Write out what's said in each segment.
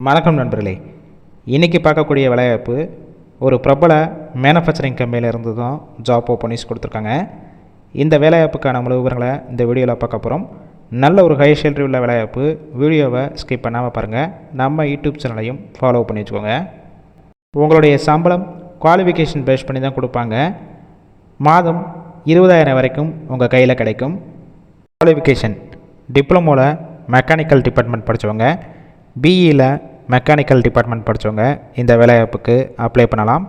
வணக்கம் நண்பர்களே. இன்றைக்கி பார்க்கக்கூடிய வேலைவாய்ப்பு ஒரு பிரபல மேனுஃபேக்சரிங் கம்பெனியில் இருந்து தான் ஜாப் ஓப்பனிங்ஸ் கொடுத்துருக்காங்க. இந்த வேலைவாய்ப்புக்கான முழு விவரங்களை இந்த வீடியோவில் பார்க்க போகிறோம் நல்ல ஒரு ஹை சேலரி உள்ள வேலைவாய்ப்பு வீடியோவை ஸ்கிப் பண்ணாமல் பாருங்கள் நம்ம யூடியூப் சேனலையும் ஃபாலோ பண்ணி வச்சுக்கோங்க. உங்களுடைய சம்பளம் குவாலிஃபிகேஷன் பேஸ் பண்ணி தான் கொடுப்பாங்க. மாதம் இருபதாயிரம் வரைக்கும் உங்கள் கையில் கிடைக்கும். குவாலிஃபிகேஷன் டிப்ளமோவில் மெக்கானிக்கல் டிபார்ட்மெண்ட் படித்தவங்க பிஇயில் மெக்கானிக்கல் டிபார்ட்மெண்ட் படித்தவங்க இந்த வேலைவாய்ப்புக்கு அப்ளை பண்ணலாம்.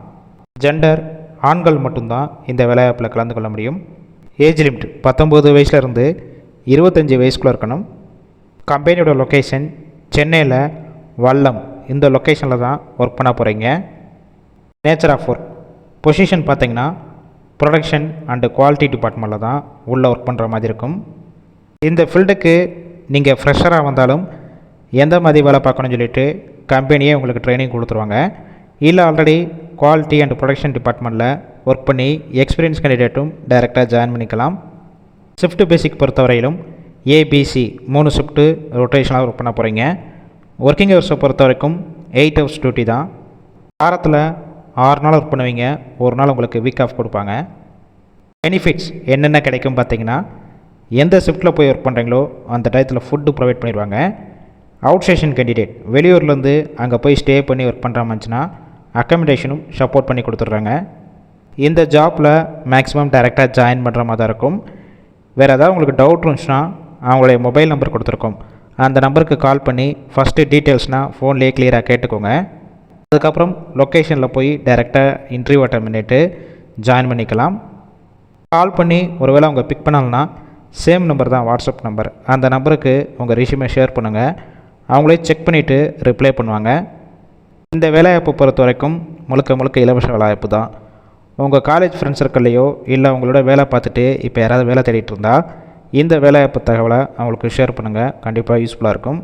ஜெண்டர் ஆண்கள் மட்டும்தான் இந்த வேலைவாய்ப்பில் கலந்து கொள்ள முடியும். ஏஜ் லிமிட் பத்தொம்போது வயசுலேருந்து இருபத்தஞ்சி வயசுக்குள்ளே இருக்கணும். கம்பெனியோட லொக்கேஷன் சென்னையில் வல்லம் இந்த லொக்கேஷனில் தான் ஒர்க் பண்ண போகிறீங்க நேச்சர் ஆஃப் ஒர்க் பொசிஷன் பார்த்தீங்கன்னா ப்ரொடக்ஷன் அண்டு குவாலிட்டி டிபார்ட்மெண்ட்டில் தான் உள்ளே ஒர்க் பண்ணுற மாதிரி இருக்கும். இந்த ஃபீல்டுக்கு நீங்கள் ஃப்ரெஷராக வந்தாலும் எந்த மாதிரி வேலை பார்க்கணும்னு சொல்லிட்டு கம்பெனியே உங்களுக்கு ட்ரைனிங் கொடுத்துருவாங்க. இல்லை ஆல்ரெடி குவாலிட்டி அண்ட் ப்ரொடக்ஷன் டிபார்ட்மெண்ட்டில் ஒர்க் பண்ணி எக்ஸ்பீரியன்ஸ் கேண்டிடேட்டும் டைரெக்டாக ஜாயின் பண்ணிக்கலாம். ஷிஃப்ட் பேசிக் பொறுத்தவரையிலும் ஏபிசி மூணு ஷிஃப்ட்டு ரொட்டேஷனாக ஒர்க் பண்ண போகிறீங்க ஒர்க்கிங் ஹவர்ஸை பொறுத்த வரைக்கும் எயிட் ஹவர்ஸ் டியூட்டி தான். வாரத்தில் ஆறு நாள் ஒர்க் பண்ணுவீங்க. ஒரு நாள் உங்களுக்கு வீக் ஆஃப் கொடுப்பாங்க. பெனிஃபிட்ஸ் என்னென்ன கிடைக்கும் பார்த்தீங்கன்னா எந்த ஷிஃப்ட்டில் போய் ஒர்க் பண்ணுறீங்களோ அந்த டயத்தில் ஃபுட்டு ப்ரொவைட் பண்ணிடுவாங்க. அவுட் ஸ்டேஷன் கேண்டிடேட் வெளியூர்லேருந்து அங்கே போய் ஸ்டே பண்ணி ஒர்க் பண்ணுற மாதிரிச்சுன்னா அக்கமடேஷனும் சப்போர்ட் பண்ணி கொடுத்துட்றாங்க. இந்த ஜாப்பில் மேக்ஸிமம் டைரெக்டாக ஜாயின் பண்ணுற மாதிரி தான் இருக்கும். வேறு ஏதாவது உங்களுக்கு டவுட் இருந்துச்சுன்னா அவங்களுடைய மொபைல் நம்பர் கொடுத்துருக்கோம். அந்த நம்பருக்கு கால் பண்ணி ஃபஸ்ட்டு டீட்டெயில்ஸ்னால் ஃபோன்லேயே கிளியராக கேட்டுக்கோங்க. அதுக்கப்புறம் லொக்கேஷனில் போய் டைரெக்டாக இன்டர்வியூ அட்டன் பண்ணிவிட்டு ஜாயின் பண்ணிக்கலாம். கால் பண்ணி ஒருவேளை அவங்க பிக் பண்ணலன்னா சேம் நம்பர் தான் வாட்ஸ்அப் நம்பர் அந்த நம்பருக்கு உங்கள் ரிஷ்யூமை ஷேர் பண்ணுங்கள் அவங்களே செக் பண்ணிவிட்டு ரிப்ளை பண்ணுவாங்க. இந்த வேலைவாய்ப்பு பொறுத்த வரைக்கும் முழுக்க முழுக்க இலவச வேலைவாய்ப்பு தான். உங்கள் காலேஜ் ஃப்ரெண்ட்ஸ் சர்க்கிள்லையோ இல்லை அவங்களோட வேலை பார்த்துட்டு இப்போ யாராவது வேலை தேடிட்டு இருந்தால் இந்த வேலைவாய்ப்பு தகவலை அவங்களுக்கு ஷேர் பண்ணுங்கள் கண்டிப்பாக யூஸ்ஃபுல்லாக இருக்கும்.